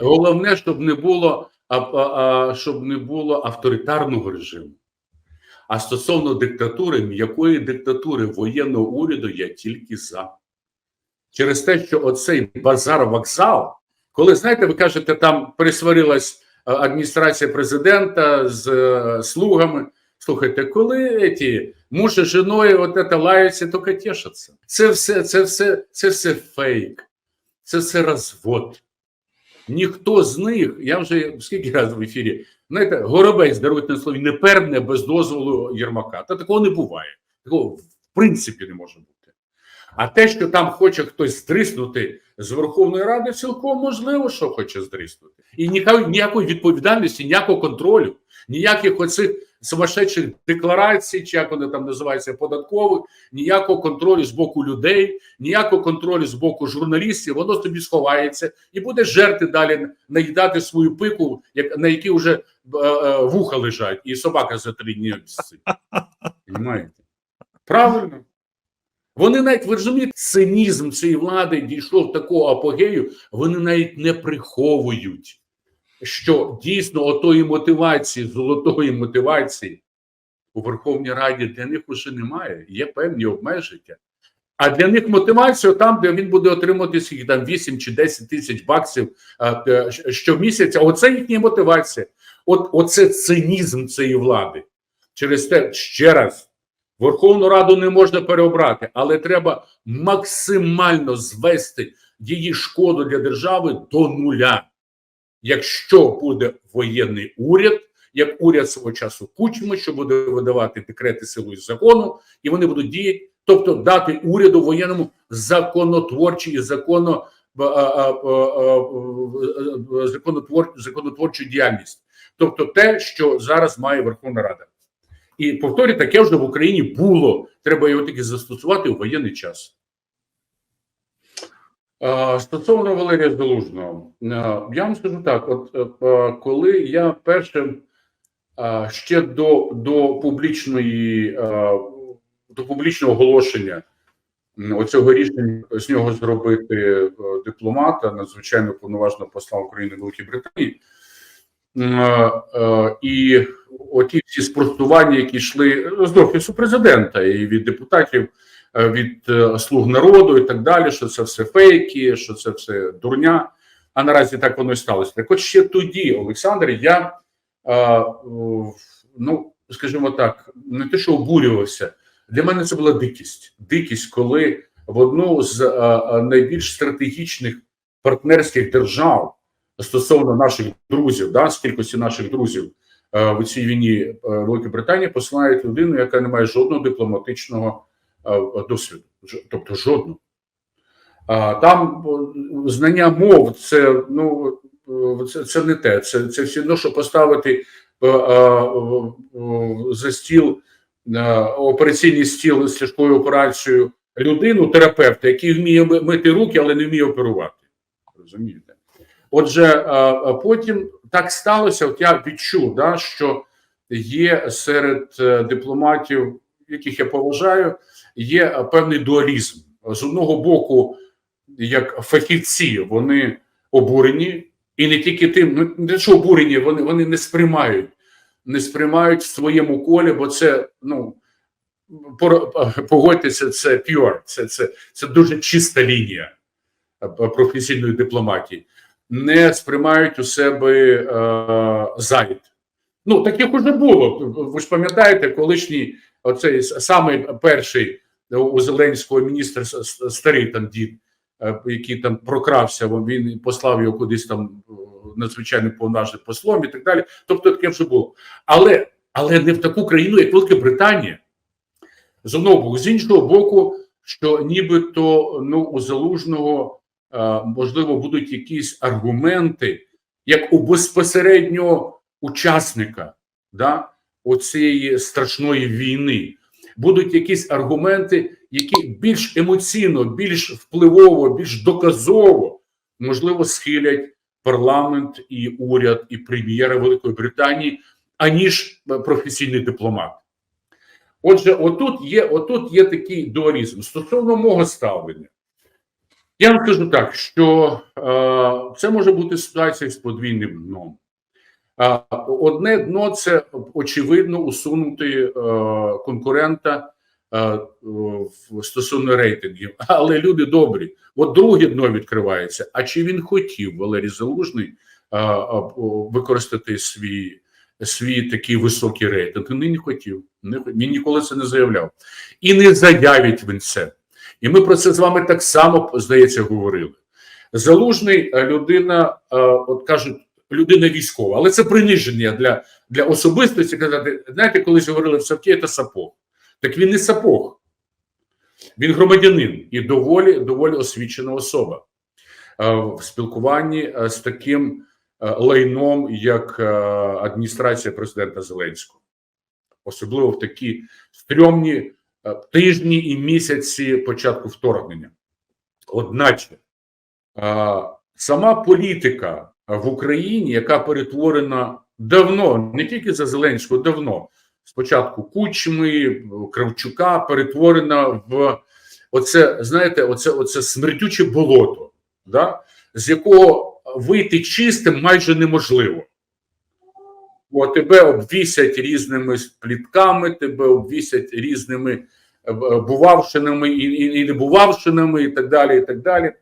Головне, щоб не було а, а, щоб не було авторитарного режиму. А стосовно диктатури, м'якої диктатури воєнного уряду я тільки за. Через те, що оцей базар-вокзал, коли знаєте, ви кажете, там присварилась е, адміністрація президента з е, слугами. Слухайте, коли ті муж і жіною от лаються, тільки тішаться. Це все, це все, це все фейк, це все розвод. Ніхто з них, я вже скільки разів в ефірі, знаєте, горобець даруйте на слові, не перне без дозволу Єрмака. Та такого не буває. Такого в принципі не може бути. А те, що там хоче хтось стриснути з Верховної Ради, цілком можливо, що хоче здриснути. І ніякої відповідальності, ніякого контролю, ніяких оцих сумасшедших декларацій, чи як вони там називаються, податкових, ніякого контролю з боку людей, ніякого контролю з боку журналістів, воно собі сховається і буде жерти далі, наїдати свою пику, як на якій вже е, е, вуха лежать, і собака за три дні. Понимаєте? Правильно. Вони навіть ви розумієте, цинізм цієї влади дійшов такого апогею, вони навіть не приховують, що дійсно отої мотивації, золотої мотивації у Верховній Раді для них уже немає, є певні обмеження. А для них мотивація там, де він буде отримати скільки там 8 чи 10 тисяч баксів е, щомісяця. Оце їхня мотивація. От оце цинізм цієї влади. Через те ще раз. Верховну Раду не можна переобрати, але треба максимально звести її шкоду для держави до нуля. Якщо буде воєнний уряд, як уряд свого часу Кучми, що буде видавати декрети силою закону, і вони будуть діяти, тобто дати уряду воєнному законотворчі і законо, а, а, а, законотвор, законотворчу діяльність, тобто те, що зараз має Верховна Рада. І повторю, таке вже в Україні було. Треба його таки застосувати у воєнний час. Стосовно Валерія Залужного, я вам скажу так: от коли я першим ще до до публічної до публічного оголошення оцього рішення з нього зробити е, дипломата, надзвичайно повноважного посла України Великій Британії. Е, е, І оті всі спростування, які йшли з офісу президента і від депутатів, е, від е, слуг народу, і так далі, що це все фейки, що це все дурня. А наразі так воно і сталося. Так от ще тоді, Олександр, я е, ну скажімо так, не те, що обурювався. Для мене це була дикість. Дикість, коли в одну з е, е, найбільш стратегічних партнерських держав стосовно наших друзів, да, з кількості наших друзів е, в цій війні е, Великої Британії посилають людину, яка не має жодного дипломатичного е, досвіду, тобто жодного. Там е, знання мов це ну е, це, це не те. Це, це все одно, що поставити е, е, е, за стіл е, операційний стіл з тяжкою операцією людину, терапевта, який вміє мити руки, але не вміє оперувати. Розумієте? Отже, е, е, потім так сталося. От я відчув, да, що є серед е, дипломатів, яких я поважаю, є е, певний дуалізм. З одного боку, як фахівці, вони обурені, і не тільки тим, ну не що обурені, вони, вони не сприймають, не сприймають в своєму колі, бо це ну. пор- Погодьтеся, це pure, це, це, це дуже чиста лінія е, професійної дипломатії не сприймають у себе е, зайд. Ну, таких уже було. Ви ж пам'ятаєте, колишній оцей самий перший у Зеленського міністр старий там дід, е, який там прокрався, він- послав його кудись там е, надзвичайно повноважним послом і так далі. Тобто таке вже було. Але, але не в таку країну, як Велика Британія. З одного боку, з іншого боку, що нібито ну, у залужного е, можливо, будуть якісь аргументи, як у безпосереднього учасника да, оцієї страшної війни. Будуть якісь аргументи, які більш емоційно, більш впливово, більш доказово, можливо, схилять парламент і уряд, і прем'єра Великої Британії, аніж е, професійний дипломат. Отже, отут є, отут є такий дуалізм. Стосовно мого ставлення, Я вам скажу так, що е, це може бути ситуація з подвійним дном. Одне дно це очевидно усунути е, конкурента е, стосовно рейтингів. Але люди добрі, от друге дно відкривається. А чи він хотів Валерій Залужний е, використати свій? Свій такий високий рейтинг він не хотів, він ніколи це не заявляв, і не заявить він це. І ми про це з вами так само, здається, говорили. Залужний людина, от кажуть, людина військова, але це приниження для, для особистості. Казати, знаєте, колись говорили в Савті, це сапог. Так він не сапог, він громадянин і доволі, доволі освічена особа е, в спілкуванні е, з таким е, лайном, як адміністрація президента Зеленського, особливо в такі стрьомні тижні і місяці початку вторгнення. Одначе сама політика в Україні, яка перетворена давно, не тільки за Зеленського, давно, спочатку Кучми, Кравчука, перетворена в оце, знаєте, оце, оце смердюче болото, да? з якого вийти чистим майже неможливо. Бо тебе обвісять різними плітками, тебе обвісять різними е, бувавшинами і, і, і небувавшинами, і так далі. І так далі.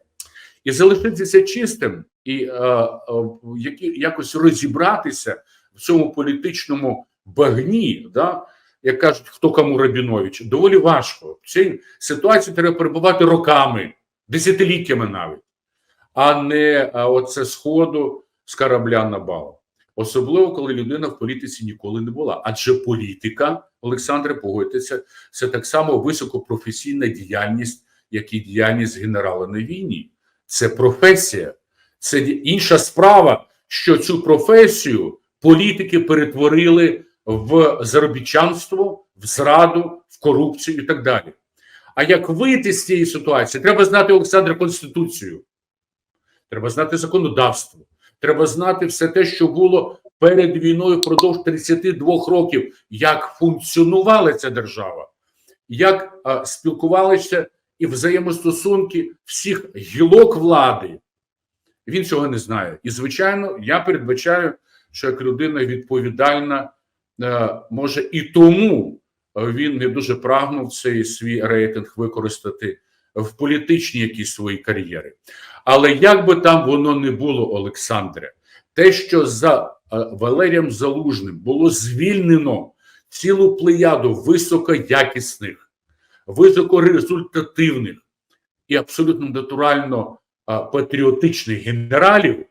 І залишитися чистим і е, е, якось розібратися в цьому політичному багні, да, як кажуть, хто кому Рабінович, доволі важко. В цій ситуації треба перебувати роками, десятиліттями навіть, а не а, оце сходу з корабля на бал. Особливо, коли людина в політиці ніколи не була. Адже політика, Олександре, погодьтеся, це так само високопрофесійна діяльність, як і діяльність генерала на війні. Це професія. Це інша справа, що цю професію політики перетворили в заробітчанство, в зраду, в корупцію і так далі. А як вийти з цієї ситуації, треба знати Олександра Конституцію, треба знати законодавство, треба знати все те, що було перед війною впродовж 32 років, як функціонувала ця держава, як а, спілкувалися і взаємостосунки всіх гілок влади. Він цього не знає. І, звичайно, я передбачаю, що як людина відповідальна, е, може і тому він не дуже прагнув цей свій рейтинг використати в політичній якійсь своїй кар'єрі. Але як би там воно не було, Олександре, те, що за е, Валерієм Залужним було звільнено цілу плеяду високоякісних, високорезультативних і абсолютно натурально патріотичних генералів,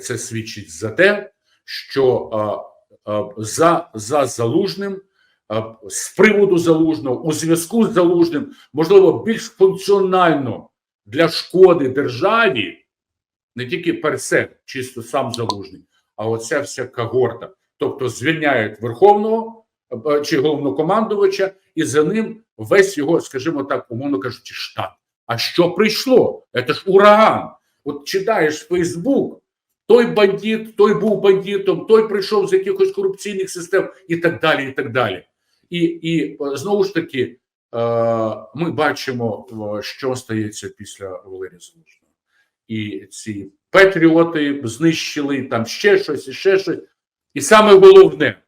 це свідчить за те, що за, за залужним, з приводу залужного, у зв'язку з залужним, можливо, більш функціонально для шкоди державі, не тільки персе, чисто сам залужний, а оця вся когорта. Тобто звільняють верховного чи головнокомандувача, і за ним весь його, скажімо так, умовно кажучи, штат. А що прийшло? Це ж ураган. От читаєш Фейсбук, той бандит, той був бандитом, той прийшов з якихось корупційних систем і так далі. І так далі. І, і е, знову ж таки, е, ми бачимо, е, що стається після Валерія Залужного. І ці патріоти знищили там ще щось, і ще щось. І саме головне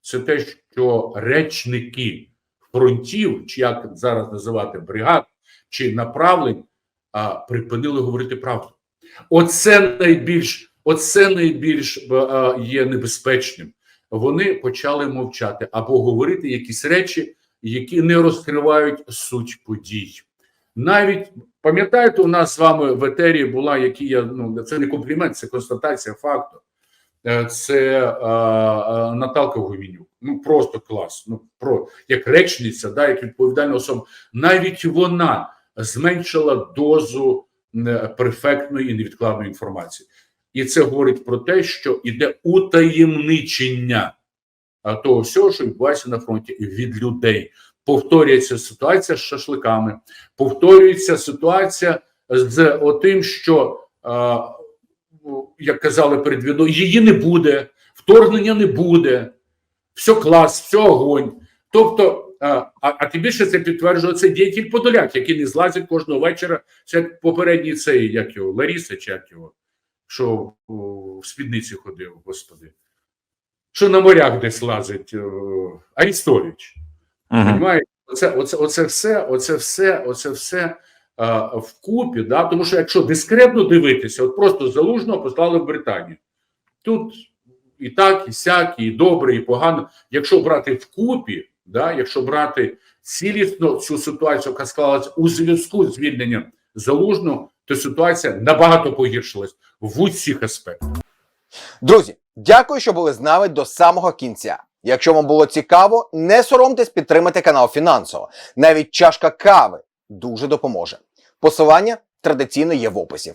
це те, що речники фронтів, чи як зараз називати бригад, чи направлень, а, припинили говорити правду. Оце найбільш, оце найбільш а, є небезпечним. Вони почали мовчати або говорити якісь речі, які не розкривають суть подій. Навіть пам'ятаєте, у нас з вами в етері була, які я ну це не комплімент, це констатація факту. Е, Це а, а, Наталка Гуменюк. Ну просто клас. Ну про як речниця, да, як відповідальна особа. Навіть вона зменшила дозу е, перфектної невідкладної інформації. І це говорить про те, що іде утаємничення того всього, що відбувається на фронті від людей. Повторюється ситуація з шашликами, повторюється ситуація з отим, що, як казали перед війною, її не буде, вторгнення не буде, все клас, все огонь. Тобто а, а, тим більше це підтверджує цей діятель Подоляк, який не злазить кожного вечора. Це попередній цей, як його, Ларіса, чи як його, що о, в спідниці ходив, господи. Що на морях десь лазить Арістович. Угу. Оце, оце, оце все, оце все, оце все а, вкупі, да? тому що якщо дискретно дивитися, от просто залужного послали в Британію. Тут і так, і сяк, і добре, і погано. Якщо брати вкупі, да? якщо брати цілісно цю ситуацію, яка склалася у зв'язку з звільненням залужного, то ситуація набагато погіршилась в усіх аспектах. Друзі, дякую, що були з нами до самого кінця. Якщо вам було цікаво, не соромтесь підтримати канал фінансово. Навіть чашка кави дуже допоможе. Посилання традиційно є в описі.